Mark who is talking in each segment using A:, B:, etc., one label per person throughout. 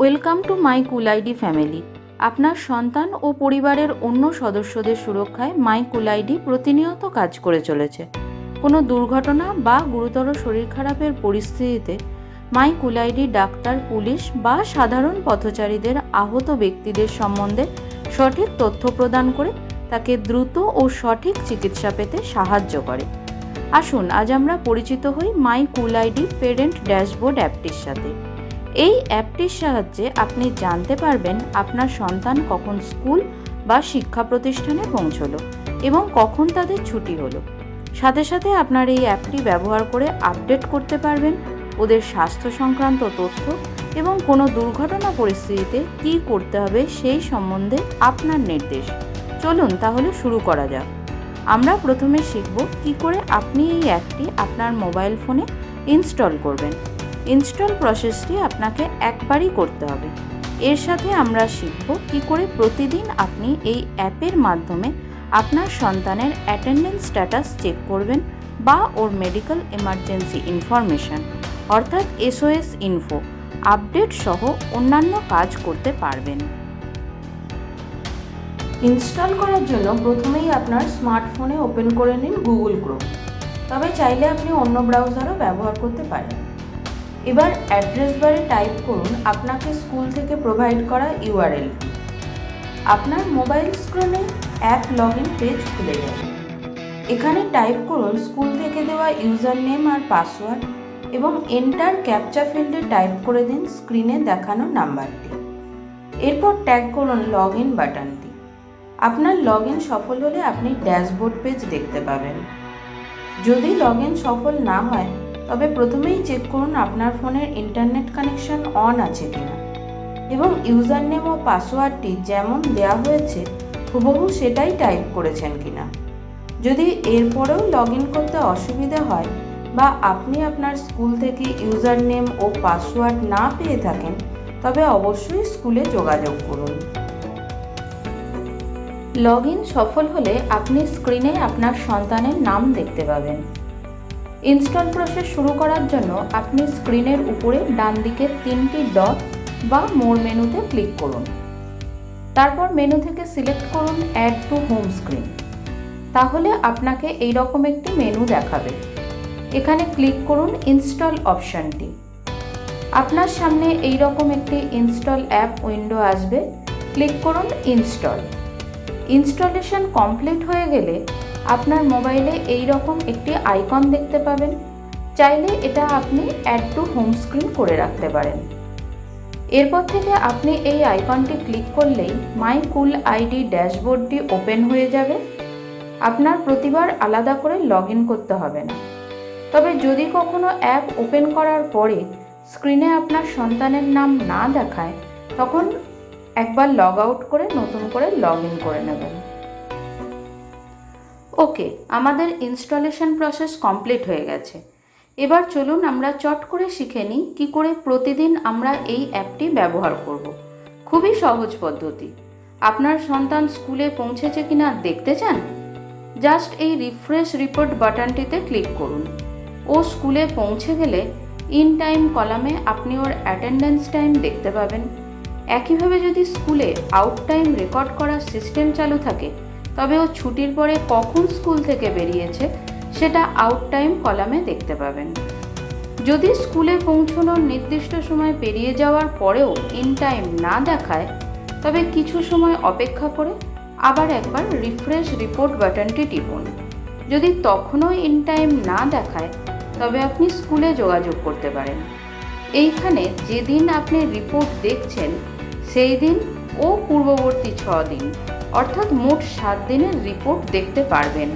A: Welcome to my কুলাইডি family. আপনার সন্তান ও পরিবারের অন্য সদস্যদের সুরক্ষায় মাই কুলাইডি প্রতিনিয়ত কাজ করে চলেছে। কোনো দুর্ঘটনা বা গুরুতর শরীর খারাপের পরিস্থিতিতে মাই কুলাইডি ডাক্তার, পুলিশ বা সাধারণ পথচারীদের আহত ব্যক্তিদের সম্বন্ধে সঠিক তথ্য প্রদান করে তাকে দ্রুত ও সঠিক চিকিৎসা পেতে সাহায্য করে। আসুন, আজ আমরা পরিচিত হই মাই কুলাইডি পেরেন্ট ড্যাশবোর্ড অ্যাপটির সাথে। এই অ্যাপটির সাহায্যে আপনি জানতে পারবেন আপনার সন্তান কখন স্কুল বা শিক্ষা প্রতিষ্ঠানে পৌঁছলো এবং কখন তাদের ছুটি হলো। সাথে সাথে আপনার এই অ্যাপটি ব্যবহার করে আপডেট করতে পারবেন ওদের স্বাস্থ্য সংক্রান্ত তথ্য এবং কোনো দুর্ঘটনা পরিস্থিতিতে কী করতে হবে সেই সম্বন্ধে আপনার নির্দেশ। চলুন তাহলে শুরু করা যাক। আমরা প্রথমে শিখব কী করে আপনি এই অ্যাপটি আপনার মোবাইল ফোনে ইনস্টল করবেন। ইনস্টল প্রসেসটি আপনাকে একবারই করতে হবে। এর সাথে আমরা শিখব কী করে প্রতিদিন আপনি এই অ্যাপের মাধ্যমে আপনার সন্তানের অ্যাটেন্ডেন্স স্ট্যাটাস চেক করবেন বা ওর মেডিকেল এমার্জেন্সি ইনফরমেশন, অর্থাৎ এসওএস ইনফো, আপডেট সহ অন্যান্য কাজ করতে পারবেন। ইনস্টল করার জন্য প্রথমেই আপনার স্মার্টফোনে ওপেন করে নিন গুগল ক্রোম। তবে চাইলে আপনি অন্য ব্রাউজারও ব্যবহার করতে পারেন। এবার অ্যাড্রেস বারে টাইপ করুন আপনাকে স্কুল থেকে প্রোভাইড করা ইউআরএল আপনার মোবাইল স্ক্রিনে অ্যাপ লগ ইন পেজ খুলে যাবে। এখানে টাইপ করুন স্কুল থেকে দেওয়া ইউজার নেম আর পাসওয়ার্ড এবং এন্টার ক্যাপচা ফিল্ডে টাইপ করে দিন স্ক্রিনে দেখানো নাম্বারটি। এরপর ট্যাগ করুন লগ ইন বাটনটি। আপনার লগ ইন সফল হলে আপনি ড্যাশবোর্ড পেজ দেখতে পাবেন। যদি লগ ইন সফল না হয় তবে প্রথমেই চেক করুন আপনার ফোনের ইন্টারনেট কানেকশন অন আছে কিনা। এবং ইউজার নেম ও পাসওয়ার্ডটি যেমন দেওয়া হয়েছে, হুবহু সেটাই টাইপ করেছেন কিনা। যদি এরপরেও লগ ইন করতে অসুবিধা হয় বা আপনি আপনার স্কুল থেকে ইউজার নেম ও পাসওয়ার্ড না পেয়ে থাকেন, তবে অবশ্যই স্কুলে যোগাযোগ করুন। লগ ইন সফল হলে আপনি স্ক্রিনে আপনার সন্তানের নাম দেখতে পাবেন। ইনস্টল প্রসেস শুরু করার জন্য আপনি স্ক্রিনের উপরে ডান দিকে তিনটি ডট বা মোর মেনুতে ক্লিক করুন। তারপর মেনু থেকে সিলেক্ট করুন অ্যাড টু হোম স্ক্রিন তাহলে আপনাকে এই রকম একটি মেনু দেখাবে। এখানে ক্লিক করুন ইনস্টল অপশানটি আপনার সামনে এই রকম একটি ইনস্টল অ্যাপ উইন্ডো আসবে। ক্লিক করুন ইনস্টল ইনস্টলেশন কমপ্লিট হয়ে গেলে আপনার মোবাইলে এই রকম একটি আইকন দেখতে পাবেন। চাইলে এটা আপনি অ্যাড টু হোম স্ক্রিন করে রাখতে পারেন। এরপর থেকে আপনি এই আইকনটি ক্লিক করলেই মাই কুল আইডি ড্যাশবোর্ডটি ওপেন হয়ে যাবে। আপনার প্রতিবার আলাদা করে লগ করতে হবে না। তবে যদি কখনো অ্যাপ ওপেন করার পরে স্ক্রিনে আপনার সন্তানের নাম না দেখায়, তখন একবার লগ আউট করে নতুন করে লগ করে নেবেন। ওকে, আমাদের ইনস্টলেশন প্রসেস কমপ্লিট হয়ে গেছে। এবার চলুন আমরা চট করে শিখে নিই কী করে প্রতিদিন আমরা এই অ্যাপটি ব্যবহার করব। খুবই সহজ পদ্ধতি। আপনার সন্তান স্কুলে পৌঁছেছে কিনা দেখতে চান? জাস্ট এই রিফ্রেশ রিপোর্ট বাটনটিতে ক্লিক করুন। ও স্কুলে পৌঁছে গেলে ইন টাইম কলামে আপনি ওর অ্যাটেন্ডেন্স টাইম দেখতে পাবেন। একইভাবে যদি স্কুলে আউট টাইম রেকর্ড করার সিস্টেম চালু থাকে তবে ও ছুটির পরে কখন স্কুল থেকে বেরিয়েছে সেটা আউট টাইম কলামে দেখতে পাবেন। যদি স্কুলে পৌঁছানোর নির্দিষ্ট সময় পেরিয়ে যাওয়ার পরেও ইন টাইম না দেখায়, তবে কিছু সময় অপেক্ষা করে আবার একবার রিফ্রেশ রিপোর্ট বাটনটি টিপুন। যদি তখনও ইন টাইম না দেখায়, তবে আপনি স্কুলে যোগাযোগ করতে পারেন। এইখানে যেদিন আপনি রিপোর্ট দেখছেন সেই দিন ও পূর্ববর্তী ছ দিন অর্থাৎ মোট সাত দিনের রিপোর্ট দেখতে পারবেন।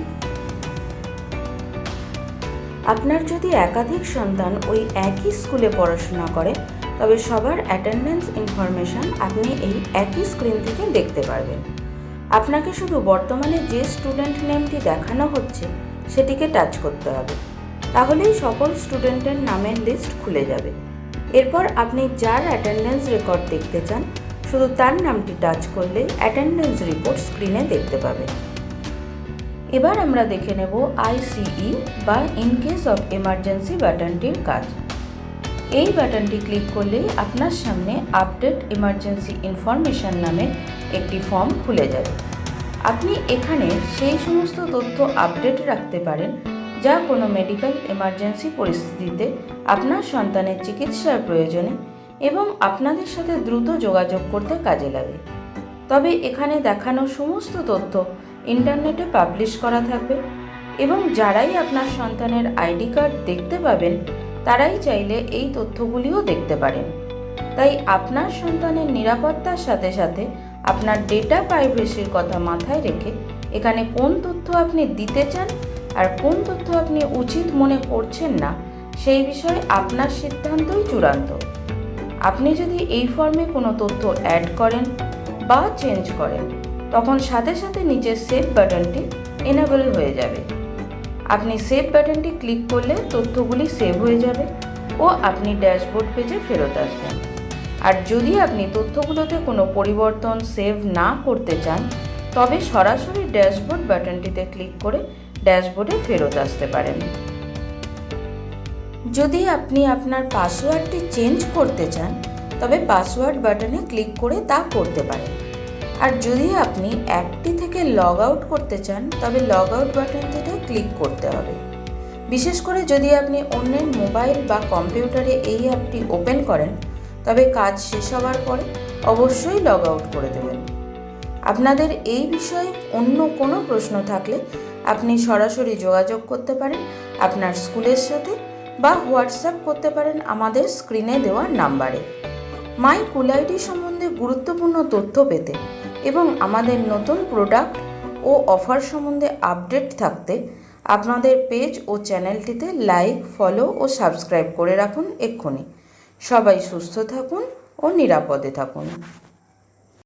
A: আপনার যদি একাধিক সন্তান ওই একই স্কুলে পড়াশোনা করে, তবে সবার অ্যাটেন্ডেন্স ইনফরমেশন আপনি এই একই স্ক্রিন থেকে দেখতে পারবেন। আপনাকে শুধু বর্তমানে যে স্টুডেন্ট নেমটি দেখানো হচ্ছে, সেটিকে টাচ করতে হবে। তাহলেই সকল স্টুডেন্টের নামের লিস্ট খুলে যাবে। এরপর আপনি যার অ্যাটেন্ডেন্স রেকর্ড দেখতে চান শুধু তার নামটি টাচ করলে অ্যাটেন্ডেন্স রিপোর্ট স্ক্রিনে দেখতে পাবেন এবার আমরা দেখে নেব আইসিই বা ইন কেস অফ এমার্জেন্সি বাটনটির কাজ। এই বাটনটি ক্লিক করলেই আপনার সামনে আপডেট ইমার্জেন্সি ইনফরমেশন নামে একটি ফর্ম খুলে যাবে। আপনি এখানে সেই সমস্ত তথ্য আপডেট রাখতে পারেন, যা কোনো মেডিকেল এমার্জেন্সি পরিস্থিতিতে আপনার সন্তানের চিকিৎসার প্রয়োজনে এবং আপনাদের সাথে দ্রুত যোগাযোগ করতে কাজে লাগে। তবে এখানে দেখানো সমস্ত তথ্য ইন্টারনেটে পাবলিশ করা থাকবে এবং যারাই আপনার সন্তানের আইডি কার্ড দেখতে পাবেন, তারাই চাইলে এই তথ্যগুলিও দেখতে পারেন। তাই আপনার সন্তানের নিরাপত্তার সাথে সাথে আপনার ডেটা প্রাইভেসির কথা মাথায় রেখে এখানে কোন তথ্য আপনি দিতে চান আর কোন তথ্য আপনি উচিত মনে করছেন না, সেই বিষয়ে আপনার সিদ্ধান্তই চূড়ান্ত। আপনি যদি এই ফর্মে কোনো তথ্য অ্যাড করেন বা চেঞ্জ করেন, তখন সাথে সাথে নিচের সেভ বাটনটি এনেবল হয়ে যাবে। আপনি সেভ বাটনটি ক্লিক করলে তথ্যগুলি সেভ হয়ে যাবে ও আপনি ড্যাশবোর্ড পেজে ফেরত আসবেন। আর যদি আপনি তথ্যগুলোতে কোনো পরিবর্তন সেভ না করতে চান, তবে সরাসরি ড্যাশবোর্ড বাটনটিতে ক্লিক করে ড্যাশবোর্ডে ফেরত আসতে পারেন। যদি আপনি আপনার পাসওয়ার্ডটি চেঞ্জ করতে চান, তবে পাসওয়ার্ড বাটনে ক্লিক করে তা করতে পারেন। আর যদি আপনি অ্যাপটি থেকে লগ আউট করতে চান, তবে লগ আউট বাটনটিতে ক্লিক করতে হবে। বিশেষ করে যদি আপনি অন্যের মোবাইল বা কম্পিউটারে এই অ্যাপটি ওপেন করেন, তবে কাজ শেষ হওয়ার পরে অবশ্যই লগ আউট করে দেবেন। আপনাদের এই বিষয়ে অন্য কোনো প্রশ্ন থাকলে আপনি সরাসরি যোগাযোগ করতে পারেন আপনার স্কুলের সাথে বা হোয়াটসঅ্যাপ করতে পারেন আমাদের স্ক্রিনে দেওয়া নাম্বারে। মাই কুলাইডি সম্বন্ধে গুরুত্বপূর্ণ তথ্য পেতে এবং আমাদের নতুন প্রোডাক্ট ও অফার সম্বন্ধে আপডেট থাকতে আপনাদের পেজ ও চ্যানেলটিতে লাইক, ফলো ও সাবস্ক্রাইব করে রাখুন এক্ষুনি। সবাই সুস্থ থাকুন ও নিরাপদে থাকুন।